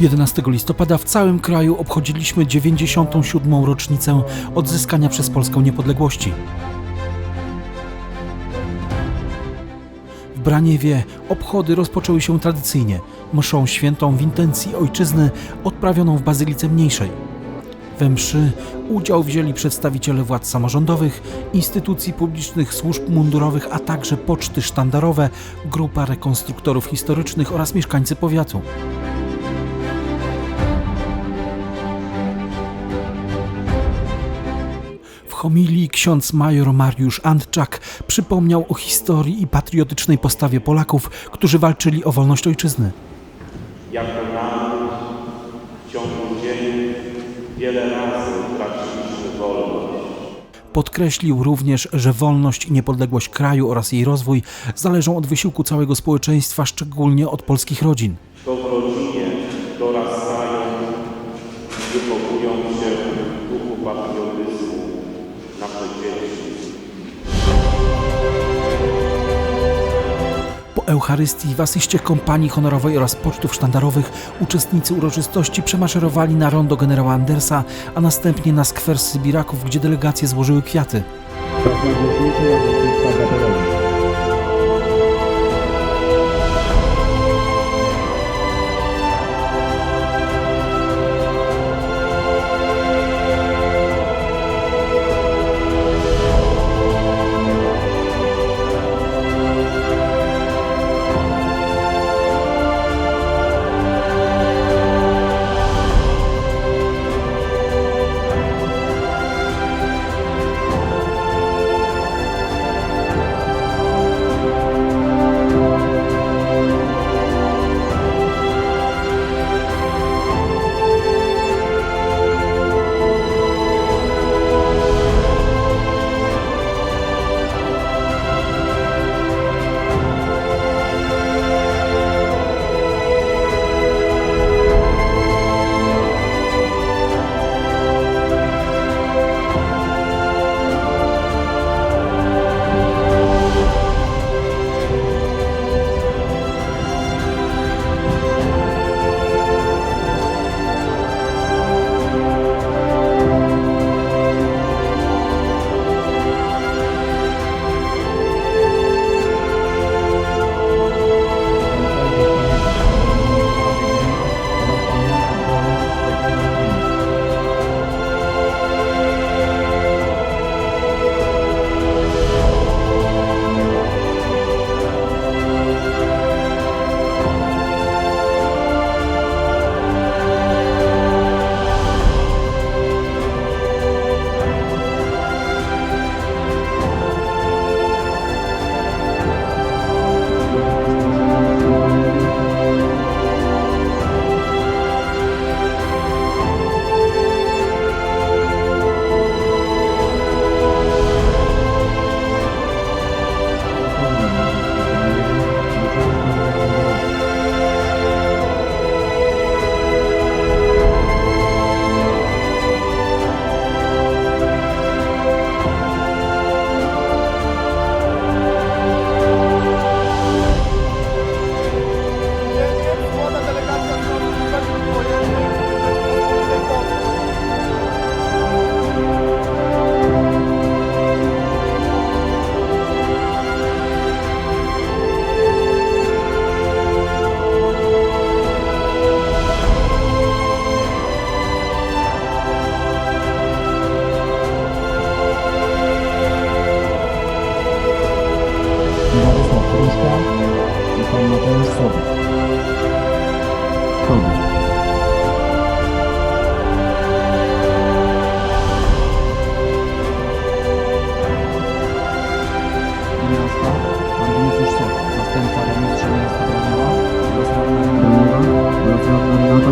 11 listopada w całym kraju obchodziliśmy 97. rocznicę odzyskania przez Polskę niepodległości. W Braniewie obchody rozpoczęły się tradycyjnie mszą świętą w intencji ojczyzny odprawioną w Bazylice Mniejszej. We mszy udział wzięli przedstawiciele władz samorządowych, instytucji publicznych, służb mundurowych, a także poczty sztandarowe, grupa rekonstruktorów historycznych oraz mieszkańcy powiatu. Homilii ksiądz major Mariusz Antczak przypomniał o historii i patriotycznej postawie Polaków, którzy walczyli o wolność ojczyzny. Jako naród w ciągu dzień wiele razy utraciliśmy wolność. Podkreślił również, że wolność i niepodległość kraju oraz jej rozwój zależą od wysiłku całego społeczeństwa, szczególnie od polskich rodzin. Eucharystii w asyście kompanii honorowej oraz pocztów sztandarowych uczestnicy uroczystości przemaszerowali na rondo generała Andersa, a następnie na skwer Sybiraków, gdzie delegacje złożyły kwiaty.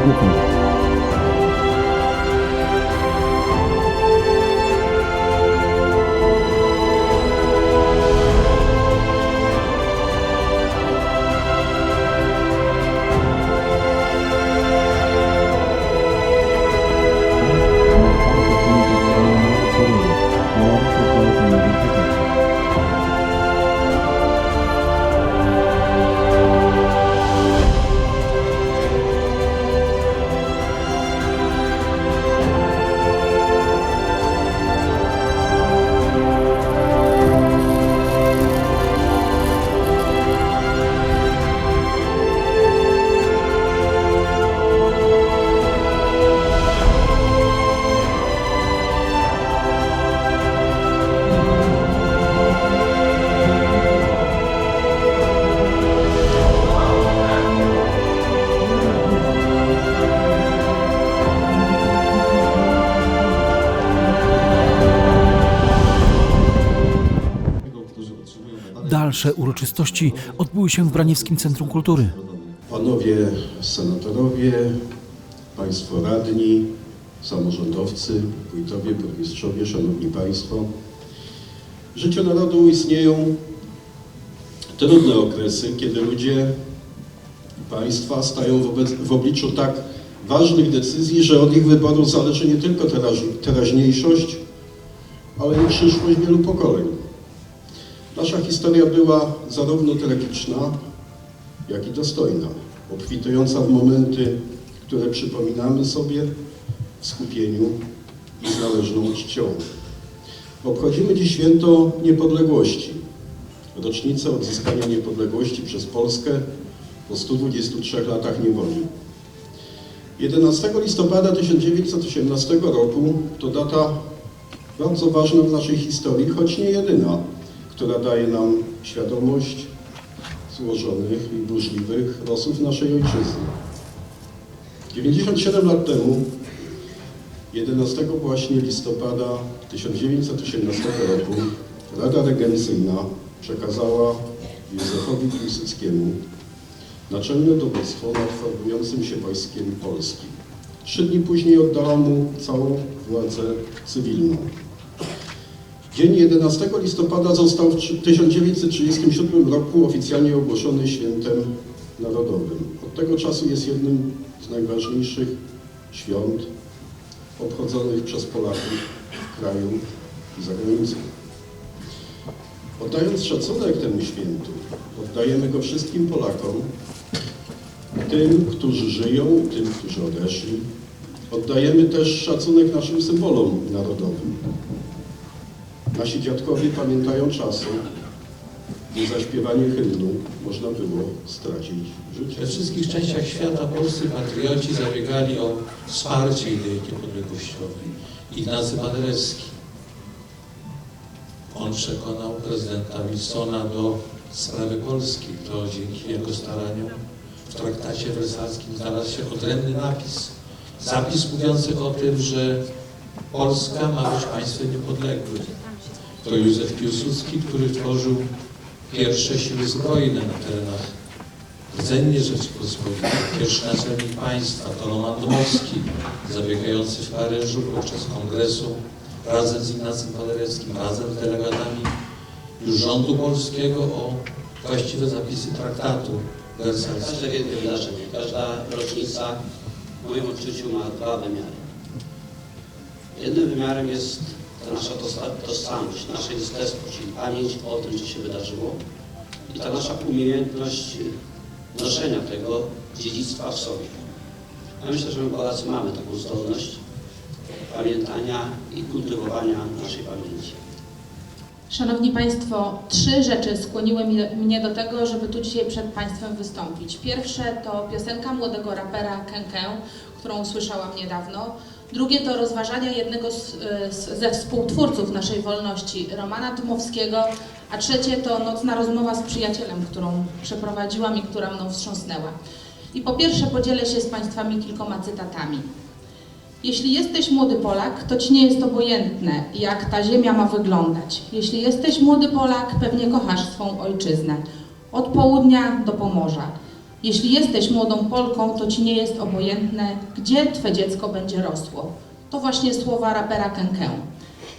높니 다. Dalsze uroczystości odbyły się w Braniewskim Centrum Kultury. Panowie senatorowie, Państwo radni, samorządowcy, wójtowie, burmistrzowie, Szanowni Państwo. W życiu narodu istnieją trudne okresy, kiedy ludzie państwa stają wobec, w obliczu tak ważnych decyzji, że od ich wyboru zależy nie tylko teraź, teraźniejszość, ale i przyszłość wielu pokoleń. Nasza historia była zarówno tragiczna, jak i dostojna, obfitująca w momenty, które przypominamy sobie w skupieniu i z czcią. Obchodzimy dziś święto niepodległości, rocznicę odzyskania niepodległości przez Polskę po 123 latach niewoli. 11 listopada 1918 roku to data bardzo ważna w naszej historii, choć nie jedyna, która daje nam świadomość złożonych i burzliwych losów naszej ojczyzny. 97 lat temu, 11 właśnie listopada 1918 roku, Rada Regencyjna przekazała Józefowi Piłsudskiemu naczelne dowództwo nad formującym się wojskiem polskim. Trzy dni później oddała mu całą władzę cywilną. Dzień 11 listopada został w 1937 roku oficjalnie ogłoszony świętem narodowym. Od tego czasu jest jednym z najważniejszych świąt obchodzonych przez Polaków w kraju i za granicą. Oddając szacunek temu świętu, oddajemy go wszystkim Polakom, tym, którzy żyją, tym, którzy odeszli. Oddajemy też szacunek naszym symbolom narodowym. Nasi dziadkowie pamiętają czasy, gdy za hymnu można było stracić życie. We wszystkich częściach świata polscy patrioci zabiegali o wsparcie idei niepodległościowej. Ignacy Paderewski. On przekonał prezydenta Wilsona do sprawy Polski. To dzięki jego staraniom w traktacie wersalskim znalazł się odrębny napis. Zapis mówiący o tym, że Polska ma być państwem niepodległym. To Józef Piłsudski, który tworzył pierwsze siły zbrojne na terenach rdzennie Rzeczypospolitej. Pierwszy naczelnik państwa to Roman Dmowski, zabiegający w Paryżu podczas kongresu razem z Ignacym Paderewskim, razem z delegatami już rządu polskiego o właściwe zapisy traktatu wersalskiego. Każde wielkie wydarzenie, każda rocznica w moim odczuciu ma dwa wymiary. Jednym wymiarem jest ta nasza tożsamość, nasze jestestwo, czyli pamięć o tym, co się wydarzyło i ta nasza umiejętność noszenia tego dziedzictwa w sobie. Ja myślę, że my Polacy mamy taką zdolność pamiętania i kultywowania naszej pamięci. Szanowni Państwo, trzy rzeczy skłoniły mnie- do tego, żeby tu dzisiaj przed Państwem wystąpić. Pierwsze to piosenka młodego rapera Kenkę, którą usłyszałam niedawno. Drugie to rozważania jednego z, z, ze współtwórców naszej wolności, Romana Dmowskiego. A trzecie to nocna rozmowa z przyjacielem, którą przeprowadziłam i która mną wstrząsnęła. I po pierwsze podzielę się z Państwami kilkoma cytatami. Jeśli jesteś młody Polak, to ci nie jest obojętne, jak ta ziemia ma wyglądać. Jeśli jesteś młody Polak, pewnie kochasz swą ojczyznę. Od południa do Pomorza. Jeśli jesteś młodą Polką, to ci nie jest obojętne, gdzie twe dziecko będzie rosło. To właśnie słowa rapera Kenkę.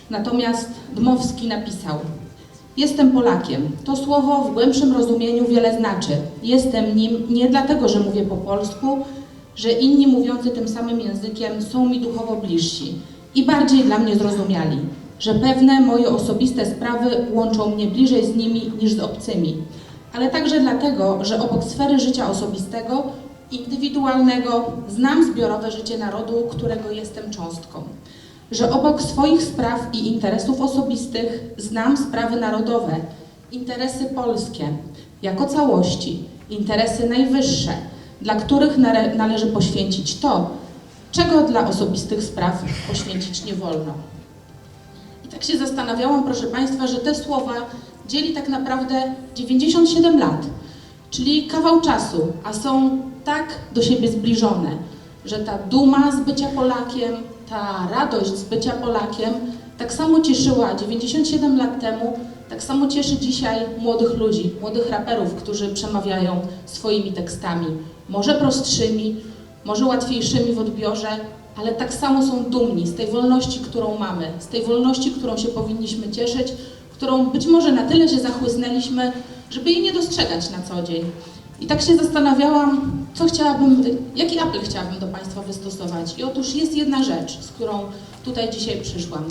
Natomiast Dmowski napisał: Jestem Polakiem. To słowo w głębszym rozumieniu wiele znaczy. Jestem nim nie dlatego, że mówię po polsku, że inni mówiący tym samym językiem są mi duchowo bliżsi i bardziej dla mnie zrozumiali, że pewne moje osobiste sprawy łączą mnie bliżej z nimi niż z obcymi, ale także dlatego, że obok sfery życia osobistego, indywidualnego, znam zbiorowe życie narodu, którego jestem cząstką. Że obok swoich spraw i interesów osobistych znam sprawy narodowe, interesy polskie jako całości, interesy najwyższe, dla których nale- należy poświęcić to, czego dla osobistych spraw poświęcić nie wolno. I tak się zastanawiałam, proszę Państwa, że te słowa dzieli tak naprawdę 97 lat, czyli kawał czasu, a są tak do siebie zbliżone, że ta duma z bycia Polakiem, ta radość z bycia Polakiem tak samo cieszyła 97 lat temu Tak samo cieszy dzisiaj młodych ludzi, młodych raperów, którzy przemawiają swoimi tekstami. Może prostszymi, może łatwiejszymi w odbiorze, ale tak samo są dumni z tej wolności, którą mamy, z tej wolności, którą się powinniśmy cieszyć, którą być może na tyle się zachłysnęliśmy, żeby jej nie dostrzegać na co dzień. I tak się zastanawiałam, co chciałabym, jaki apel chciałabym do Państwa wystosować. I otóż jest jedna rzecz, z którą tutaj dzisiaj przyszłam.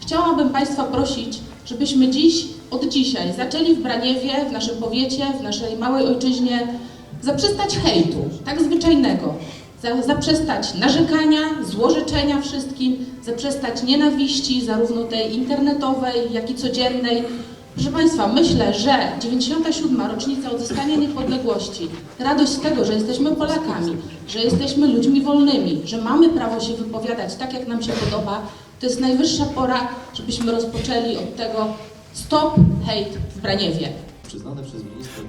Chciałabym Państwa prosić, żebyśmy dziś, od dzisiaj, zaczęli w Braniewie, w naszym powiecie, w naszej małej ojczyźnie, zaprzestać hejtu, tak zwyczajnego. Za- Zaprzestać narzekania, złorzeczenia wszystkim, zaprzestać nienawiści, zarówno tej internetowej, jak i codziennej. Proszę Państwa, myślę, że 97. rocznica odzyskania niepodległości, radość z tego, że jesteśmy Polakami, że jesteśmy ludźmi wolnymi, że mamy prawo się wypowiadać tak, jak nam się podoba, to jest najwyższa pora, żebyśmy rozpoczęli od tego Stop Hate w Braniewie.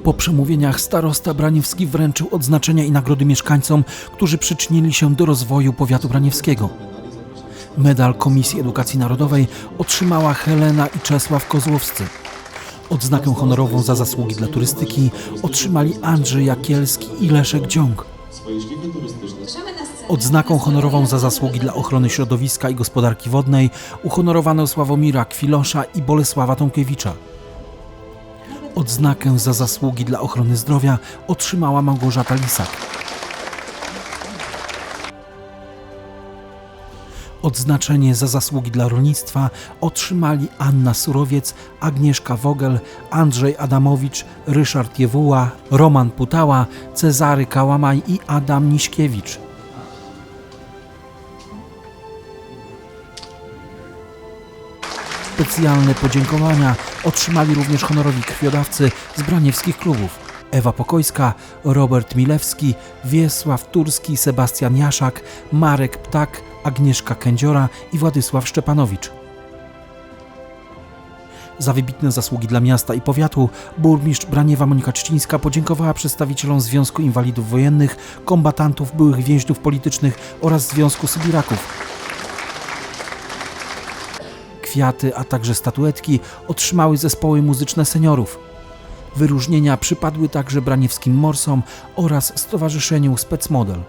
Po przemówieniach starosta Braniewski wręczył odznaczenia i nagrody mieszkańcom, którzy przyczynili się do rozwoju powiatu braniewskiego. Medal Komisji Edukacji Narodowej otrzymała Helena i Czesław Kozłowscy. Odznakę honorową za zasługi dla turystyki otrzymali Andrzej Jakielski i Leszek Dziąg. Odznaką honorową za zasługi dla ochrony środowiska i gospodarki wodnej uhonorowano Sławomira Kwilosza i Bolesława Tomkiewicza. Odznakę za zasługi dla ochrony zdrowia otrzymała Małgorzata Lisak. Odznaczenie za zasługi dla rolnictwa otrzymali Anna Surowiec, Agnieszka Wogel, Andrzej Adamowicz, Ryszard Jewuła, Roman Putała, Cezary Kałamaj i Adam Niśkiewicz. Specjalne podziękowania otrzymali również honorowi krwiodawcy z braniewskich klubów. Ewa Pokojska, Robert Milewski, Wiesław Turski, Sebastian Jaszak, Marek Ptak, Agnieszka Kędziora i Władysław Szczepanowicz. Za wybitne zasługi dla miasta i powiatu burmistrz Braniewa Monika Czcińska podziękowała przedstawicielom Związku Inwalidów Wojennych, kombatantów, byłych więźniów politycznych oraz Związku Sybiraków. Kwiaty, a także statuetki otrzymały zespoły muzyczne seniorów. Wyróżnienia przypadły także braniewskim morsom oraz Stowarzyszeniu Specmodel.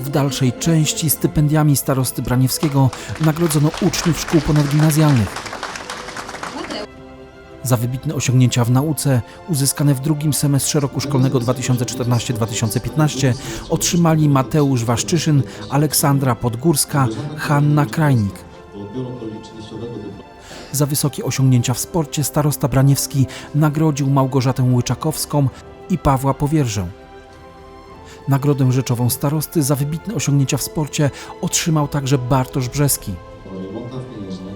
W dalszej części stypendiami starosty Braniewskiego nagrodzono uczniów szkół ponadgimnazjalnych. Za wybitne osiągnięcia w nauce, uzyskane w drugim semestrze roku szkolnego 2014-2015, otrzymali Mateusz Waszczyszyn, Aleksandra Podgórska, Hanna Krajnik. Za wysokie osiągnięcia w sporcie starosta Braniewski nagrodził Małgorzatę Łyczakowską i Pawła Powierzę. Nagrodę rzeczową starosty za wybitne osiągnięcia w sporcie otrzymał także Bartosz Brzeski.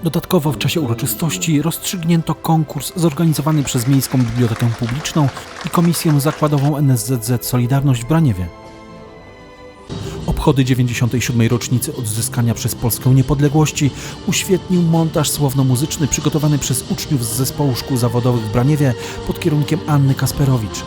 Dodatkowo w czasie uroczystości rozstrzygnięto konkurs zorganizowany przez Miejską Bibliotekę Publiczną i Komisję Zakładową NSZZ Solidarność w Braniewie. Obchody 97. rocznicy odzyskania przez Polskę niepodległości uświetnił montaż słowno-muzyczny przygotowany przez uczniów z Zespołu Szkół Zawodowych w Braniewie pod kierunkiem Anny Kasperowicz.